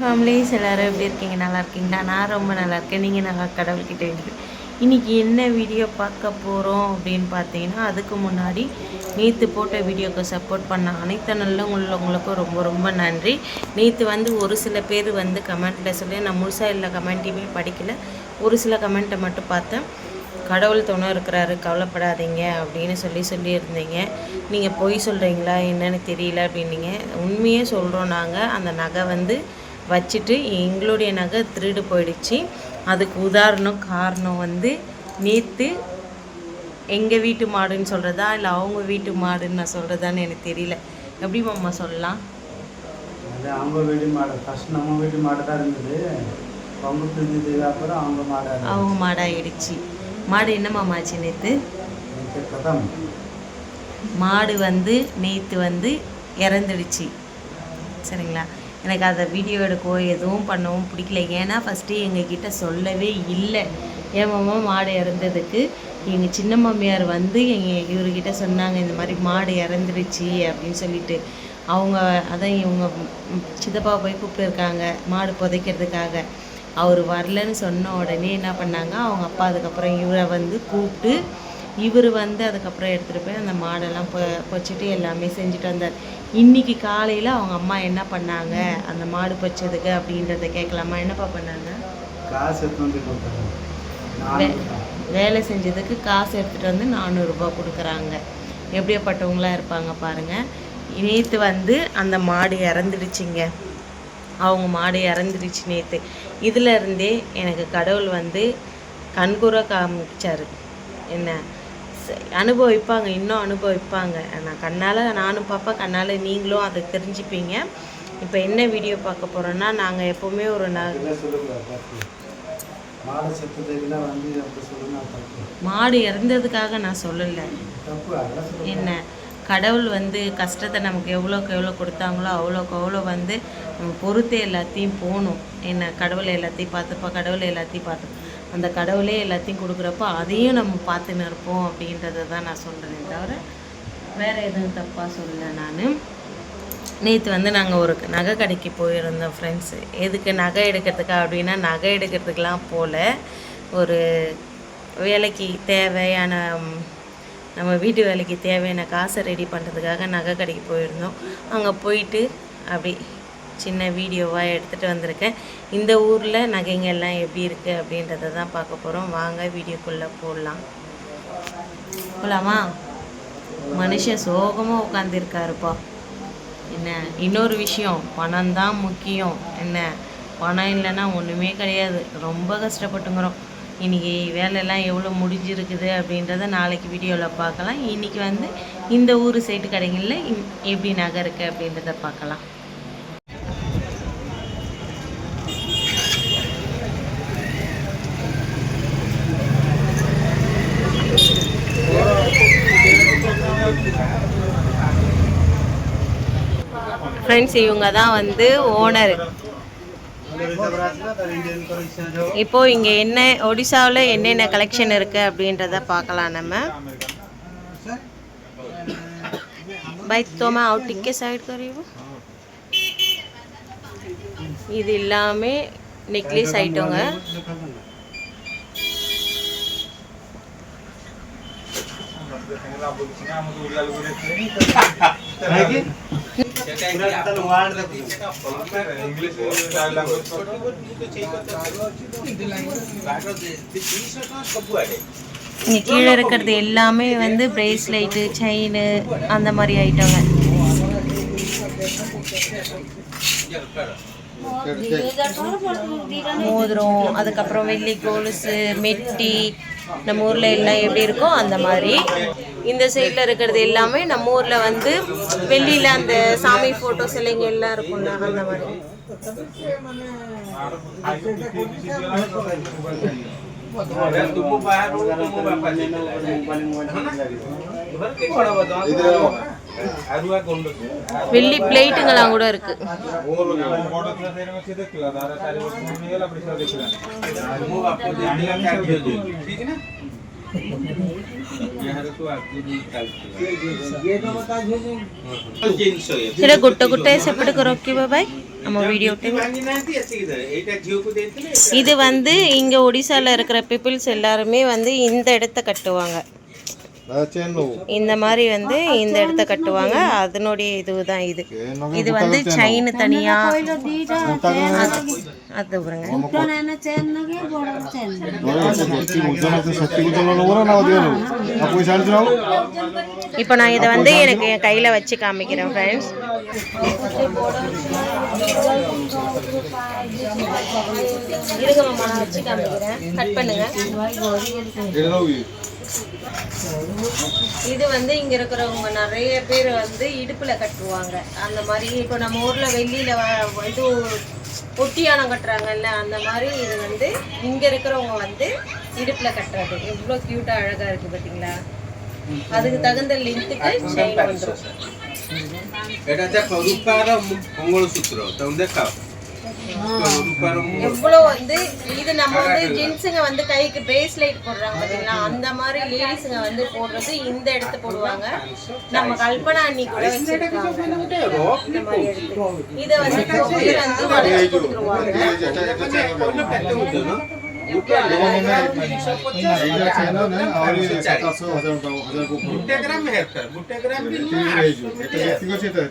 Families எல்லோரும் எப்படி இருக்கீங்க? நல்லா இருக்கீங்களா? நான் ரொம்ப நல்லா இருக்கேன். நீங்கள் நல்லா கடவுள்கிட்ட வேண்டிக்கிறேன் இன்றைக்கி என்ன வீடியோ பார்க்க போகிறோம் அப்படின்னு பார்த்தீங்கன்னா அதுக்கு முன்னாடி நேற்று போட்ட வீடியோக்கு சப்போர்ட் பண்ண அனைத்து நல்ல உள்ளவங்களுக்கும் ரொம்ப ரொம்ப நன்றி. நேற்று வந்து ஒரு சில பேர் வந்து கமெண்ட்டில் சொல்லி நான் முழுசாக எல்லா கமெண்ட்டையுமே படிக்கல. ஒரு சில கமெண்ட்டை மட்டும் பார்த்தேன். கடவுள் துணை இருக்கிறாரு கவலைப்படாதீங்க அப்படின்னு சொல்லி சொல்லியிருந்தீங்க. நீங்கள் பொய் சொல்கிறீங்களா என்னன்னு தெரியல அப்படின்னீங்க. உண்மையே சொல்கிறோம் நாங்கள் அந்த நகை வந்து வச்சுட்டு எங்களுடைய நகை திருடு போயிடுச்சு. அதுக்கு உதாரணம் காரணம் வந்து நேற்று எங்கள் வீட்டு மாடுன்னு சொல்கிறதா இல்லை அவங்க வீட்டு மாடுன்னு நான் சொல்கிறதான்னு எனக்கு தெரியல. எப்படி மாமா சொல்லலாம்? அது அவங்க வீட்டு மாடு ஃபர்ஸ்ட் நம்ம வீட்டு மாடு தான் இருந்தது. பொங்க பிரிஞ்சதுக்கு அப்புறம் அவங்க மாடு அவங்க மாடாயிடுச்சு. மாடு என்ன மாமா ஆச்சு நேற்று மாடு வந்து நேற்று வந்து இறந்துடுச்சு. சரிங்களா? எனக்கு அதை வீடியோ எடுக்கவோ எதுவும் பண்ணவும் பிடிக்கல. ஏன்னா ஃபஸ்ட்டு எங்ககிட்ட சொல்லவே இல்லை. ஏன் மாமா மாடு இறந்ததுக்கு எங்கள் சின்ன மாமியார் வந்து எங்கள் இவர்கிட்ட சொன்னாங்க இந்த மாதிரி மாடு இறந்துருச்சு அப்படின்னு சொல்லிட்டு. அவங்க அதான் இவங்க சித்தப்பா போய் கூப்பிட்டுருக்காங்க மாடு புதைக்கிறதுக்காக. அவர் வரலன்னு சொன்ன உடனே என்ன பண்ணாங்க அவங்க அப்பா அதுக்கப்புறம் இவரை வந்து கூப்பிட்டு இவர் வந்து அதுக்கப்புறம் எடுத்துகிட்டு போய் அந்த மாடெல்லாம் பொ பொச்சிட்டு எல்லாமே செஞ்சுட்டு வந்தார். இன்னைக்கு காலையில் அவங்க அம்மா என்ன பண்ணாங்க? அந்த மாடு பொச்சதுக்கு அப்படின்றத கேட்கலாமா? என்னப்பா பண்ணாங்க? காசு வேலை செஞ்சதுக்கு காசு எடுத்துகிட்டு வந்து நானூறுரூபா கொடுக்குறாங்க. எப்படியாப்பட்டவங்களா இருப்பாங்க பாருங்கள் நேற்று வந்து அந்த மாடு இறந்துடுச்சிங்க. அவங்க மாடு இறந்துடுச்சு நேற்று இதில் இருந்தே எனக்கு கடவுள் வந்து கண்கூற காமிச்சாரு. என்ன? அனுபவிப்பாங்க இன்னும் அனுபவிப்பாங்க. நான் கண்ணால் நானும் பார்ப்பேன் கண்ணால் நீங்களும் அதை தெரிஞ்சுப்பீங்க. இப்போ என்ன வீடியோ பார்க்க போகிறோன்னா நாங்கள் எப்போவுமே ஒரு ந மாடு இறந்ததுக்காக நான் சொல்லலை. என்ன? கடவுள் வந்து கஷ்டத்தை நமக்கு எவ்வளோக்கு எவ்வளோ கொடுத்தாங்களோ அவ்வளோக்கு அவ்வளோ வந்து நம்ம பொறுத்து எல்லாத்தையும் போகணும். என்ன? கடவுளை எல்லாத்தையும் பார்த்துப்பா கடவுளை எல்லாத்தையும் பார்த்து அந்த கடவுளே எல்லாத்தையும் கொடுக்குறப்போ அதையும் நம்ம பார்த்துன்னு இருப்போம் அப்படின்றத தான் நான் சொல்கிறேனே தவிர வேறு எதுவும் தப்பாக சொல்லலை நான். நேற்று வந்து நாங்கள் ஒரு நகை கடைக்கு போயிருந்தோம் ஃப்ரெண்ட்ஸு எதுக்கு நகை எடுக்கிறதுக்கா அப்படின்னா நகை எடுக்கிறதுக்கெலாம் போல் ஒரு வேலைக்கு தேவையான நம்ம வீட்டு வேலைக்கு தேவையான காசை ரெடி பண்ணுறதுக்காக நகை கடைக்கு போயிருந்தோம். அங்கே போயிட்டு அப்படி சின்ன வீடியோவாக எடுத்துகிட்டு வந்திருக்கேன். இந்த ஊரில் நகைங்க எல்லாம் எப்படி இருக்குது அப்படின்றத தான் பார்க்க போகிறோம் வாங்க வீடியோக்குள்ளே போடலாம் போகலாமா மனுஷன் சோகமாக உட்காந்துருக்காருப்பா என்ன இன்னொரு விஷயம் பணம் தான் முக்கியம். என்ன பணம் இல்லைன்னா ஒன்றுமே கிடையாது. ரொம்ப கஷ்டப்பட்டுங்கிறோம். இன்றைக்கி வேலையெல்லாம் எவ்வளோ முடிஞ்சிருக்குது அப்படின்றத நாளைக்கு வீடியோவில் பார்க்கலாம். இன்றைக்கி வந்து இந்த ஊர் சைட்டு கடைகளில் இன்- எப்படி நகை இருக்குது அப்படின்றத பார்க்கலாம். ஃப்ரெண்ட்ஸ் இவங்க தான் வந்து ஓனர் இப்போ இங்கே என்ன ஒடிசாவில் என்னென்ன கலெக்ஷன் இருக்குது அப்படின்றத பார்க்கலாம் நம்ம भाई तो मैं आउटिंग के साइड कर रही हूँ இது எல்லாமே நெக்லஸ் ஐட்டங்க இங்கே கீழே இருக்கிறது எல்லாமே வந்து பிரேஸ்லைட்டு செயின் அந்த மாதிரி ஐட்டங்க மோதிரம் அதுக்கப்புறம் வெள்ளி கொலுசு மெட்டி நம்ம ஊரில் எல்லாம் எப்படி இருக்கோ அந்த மாதிரி. இந்த சைடில் இருக்கிறது எல்லாமே நம்ம ஊரில் வந்து வெளியில் அந்த சாமி ஃபோட்டோ சிலைங்க எல்லாம் இருக்கும்ல அந்த மாதிரி. வெள்ளி பிளேட்டுங்களாம் கூட இருக்கு. ସେଟା ଗୋଟେ ଗୋଟେ ସେପଟେ ରଖିବ ଭାଇ நம்ம வீடியோ ଭାଙ୍ଗି ନାହାନ୍ତି ଏତିକି ଦେବେ ଏଇଟା ଝିଅକୁ ଦେଇଥିଲେ இது வந்து இங்கே ஒடிசால இருக்கிற பீப்புள்ஸ் எல்லாருமே வந்து இந்த இடத்த கட்டுவாங்க இந்த மாதிரி வந்து இந்த இடத்த கட்டுவாங்க. அதனுடைய இதுதான் இது. இது வந்து செயின் தனியா. அது- பாருங்க. இப்போ நான் இதை வந்து எனக்கு என் கையில் வச்சு காமிக்கிறேன் ஃப்ரெண்ட்ஸ் வச்சு காமிக்கிறேன். கட் பண்ணுங்க. இது வந்து இங்க இருக்கிறவங்க நிறைய பேர் வந்து இடுப்புல கட்டுவாங்க. அந்த மாதிரி இப்போ நம்ம ஊர்ல வெள்ளியில வ- இது ஒட்டியானம் கட்டுறாங்கல்ல அந்த மாதிரி இது வந்து இங்க இருக்கிறவங்க வந்து இடுப்புல கட்டுறது. எவ்வளவு கியூட்டா அழகா இருக்கு பாத்தீங்களா? அதுக்கு தகுந்த லிங்க்குக்கு செயின் வந்துடும் எவ்வளோ வந்து இது நம்ம வந்து ஜென்ஸுங்க வந்து கைக்கு பிரேஸ்லைட் போடுறாங்க பாத்தீங்களா அந்த மாதிரி லேடிஸுங்க வந்து போடுறது இந்த இடத்து போடுவாங்க நம்ம கல்பனா அண்ணி கூட வச்சிருக்காங்க ଗୋଟେ rock இந்த மாதிரி எடுத்து இதை வந்து தொகுதி வந்து வளைச்சு கொடுத்துருவாங்க କହିଲ କେତେ ଓଜନ? ଗୋଟେ ତିନିଶହ ପଚାଶ, ପାଞ୍ଚଶହ ଚାଳିଶ। ଗୋଟେ ଗ୍ରାମ ହେରଫେର ଗୋଟେ ଗ୍ରାମ ବି ନୁହଁ, ଆଠଶହ ବୁଝିଲେ sir?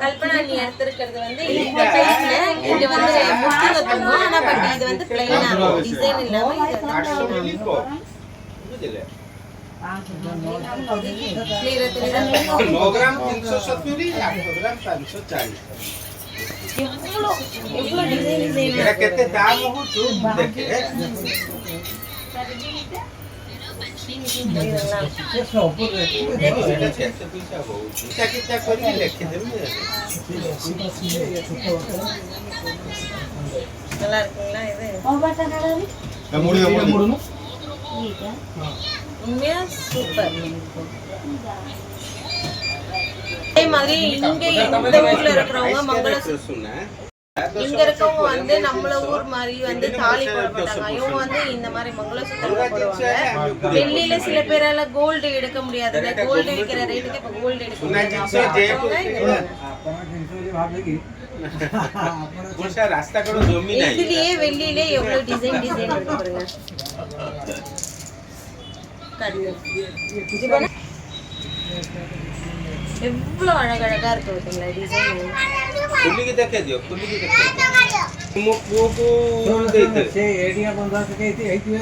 கல்பனா நீ எடுத்திருக்கிறது வந்து இந்த டைப்ல இது வந்து முட்டில தொங்கும் ஆனா பட் இது வந்து பிளைனா டிசைன் இல்லாம இது नौ ग्राम तीन सौ सत्तरी आठ सौ ग्राम पाँच सौ चालीस कहते दाम हो तो देखे நல்லா இருக்குங்களா இது உண்மையா சூப்பர் அதே மாதிரி இங்க இந்த ஊர்ல இருக்கிறவங்க மங்கள இங்க இருக்கவங்க வந்து நம்மள ஊர் மாதிரி வந்து தாலி போட மாட்டாங்க. இவங்க வந்து இந்த மாதிரி மங்களசூத்திரம் போடுவாங்க. வெள்ளியில சில பேரால கோல்டு எடுக்க முடியாதுங்க கோல்டு விற்கிற ரேட்டுக்கு இப்ப கோல்டு எடுக்க முடியாது. இதுலயே வெள்ளியிலே எவ்வளவு டிசைன் டிசைன் இருக்கு பாருங்க. எவ்வளோ அழகழகாக இருக்கு பார்த்தீங்களா டிசைன் குள்ளிக்கு தக்கதியோ? குள்ளிக்கு தக்கதியோ? பூ பூ ஐடியா பண்ணுறதுக்கு ஐடியா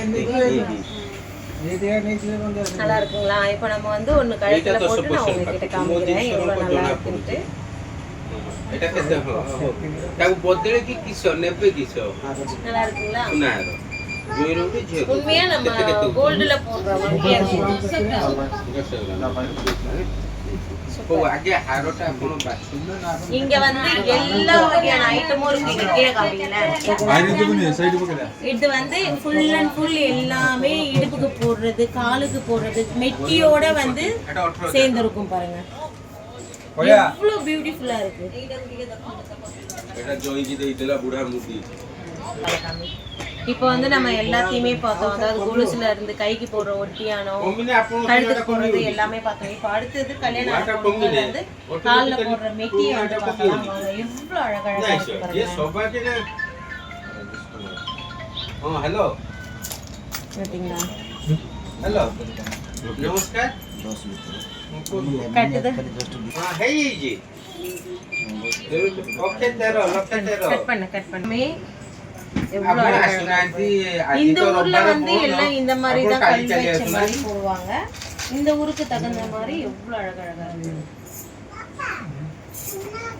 நல்லா இருக்குங்களா? இப்போ நம்ம வந்து ஒன்று கழுத்தில் போட்டு நான் உங்ககிட்ட காமிக்கிறேன். எவ்வளோ நல்லா இருக்குன்ட்டு. এটা நம்ம கோல்ட்ல போடுறோம் இங்க வந்து எல்லா வகையான ஐட்டமும் இருக்கு. இது வந்து ஃபுல் அண்ட் ஃபுல் எல்லாமே இடுப்புக்கு போடுறது காலுக்கு போடுறது மெட்டியோட வந்து சேர்ந்திருக்கும் பாருங்க. எவ்வளவு பியூட்டிஃபுல்லா இருக்கு. இப்போ வந்து நம்ம எல்லாத்தையுமே பார்த்தோம். அதாவது கொலுசுல இருந்து கைக்கு போடுற ஒட்டியானோ கழுத்துக்கு போடுறது எல்லாமே பார்த்தோம். இப்போ அடுத்தது கல்யாணம் வந்து காலில் போடுற மெட்டியை வந்து பார்க்கலாம். அழகழகா ஹலோ பார்த்தீங்களா ஹலோ நமஸ்கார் கட் பண்ணு கட் பண்ணு. இந்த ஊர்ல வந்து எல்லாம் இந்த மாதிரி தான் கல் வச்ச மாதிரி. போடுவாங்க. இந்த ஊருக்கு தகுந்த மாதிரி எவ்வளவு அழகழகா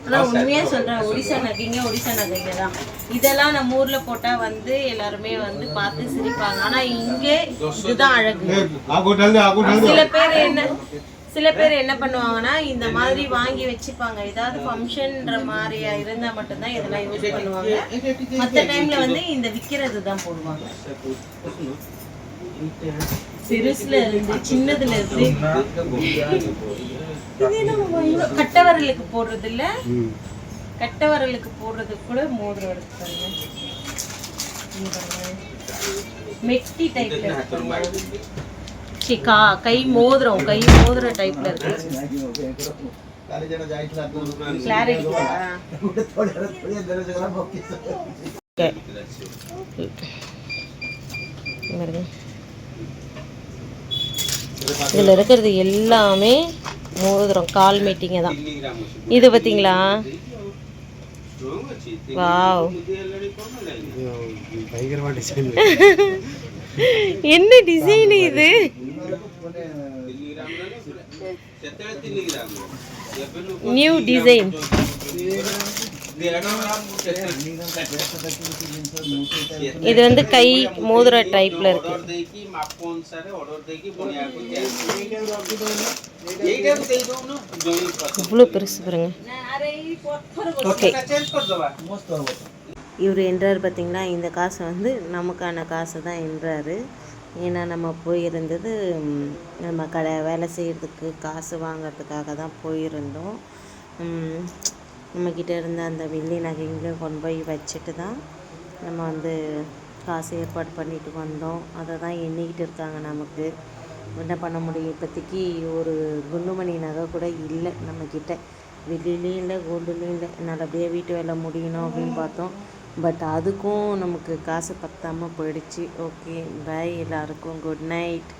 ஆனா உண்மையா சொல்றேன் ஒடிசா நகைங்க ஒடிசா நகைங்க தான். இதெல்லாம் நம்ம ஊர்ல போட்டா வந்து எல்லாருமே வந்து பார்த்து சிரிப்பாங்க. ஆனா இங்கே இதுதான் அழகு. சில பேர் என்ன சில பேர் என்ன பண்ணுவாங்கன்னா இந்த மாதிரி வாங்கி வச்சுப்பாங்க. ஏதாவது ஃபங்க்ஷன்ற மாதிரியா இருந்தா மட்டும்தான் இதெல்லாம் யூஸ் பண்ணுவாங்க. மற்ற டைம்ல வந்து இந்த விக்கிறது தான் போடுவாங்க. பெருசுல இருந்து சின்னதுல இருந்து. கட்டவரலுக்கு போடுறது இல்ல? கட்டவரலுக்கு போடுறது கூட மோதிரம் இருக்கு பாருங்க. மெட்டி டைப்ல இருக்கு சி கா கை மோதிரம் கை மோதிர டைப்ல இருக்கு இதில் இருக்கிறது எல்லாமே மோதிரம் கால் மீட்டிங்க தான். இது பார்த்தீங்களா வாவ். என்ன டிசைன் இது? நியூ டிசைன் இது வந்து கை மோதிர டைப்ல இருக்கு. இவ்வளோ பெருசு பாருங்க. ஓகே இவர் என்றார் பார்த்தீங்களா இந்த காசை வந்து நமக்கான காசு தான் என்றாரு. ஏன்னா நம்ம போயிருந்தது நம்ம கடை வேலை செய்கிறதுக்கு காசு வாங்குறதுக்காக தான் போயிருந்தோம். நம்மக்கிட்ட இருந்த அந்த வெள்ளி நகைங்களையும் கொண்டு போய் வச்சுட்டு தான் நம்ம வந்து காசு ஏற்பாடு பண்ணிட்டு வந்தோம். அதை தான் எண்ணிக்கிட்டு இருக்காங்க நமக்கு. என்ன பண்ண முடியும்? இப்போதைக்கு ஒரு குண்டுமணி நகை கூட இல்லை நம்மக்கிட்ட வெளியிலையும் இல்லை கோல்டுலேயும் இல்லை. நல்லபடியாக வீட்டு வேலை முடியணும் அப்படின்னு பார்த்தோம். பட் அதுக்கும் நமக்கு காசு பத்தாமல் போயிடுச்சு. ஓகே பை எல்லாருக்கும். Good night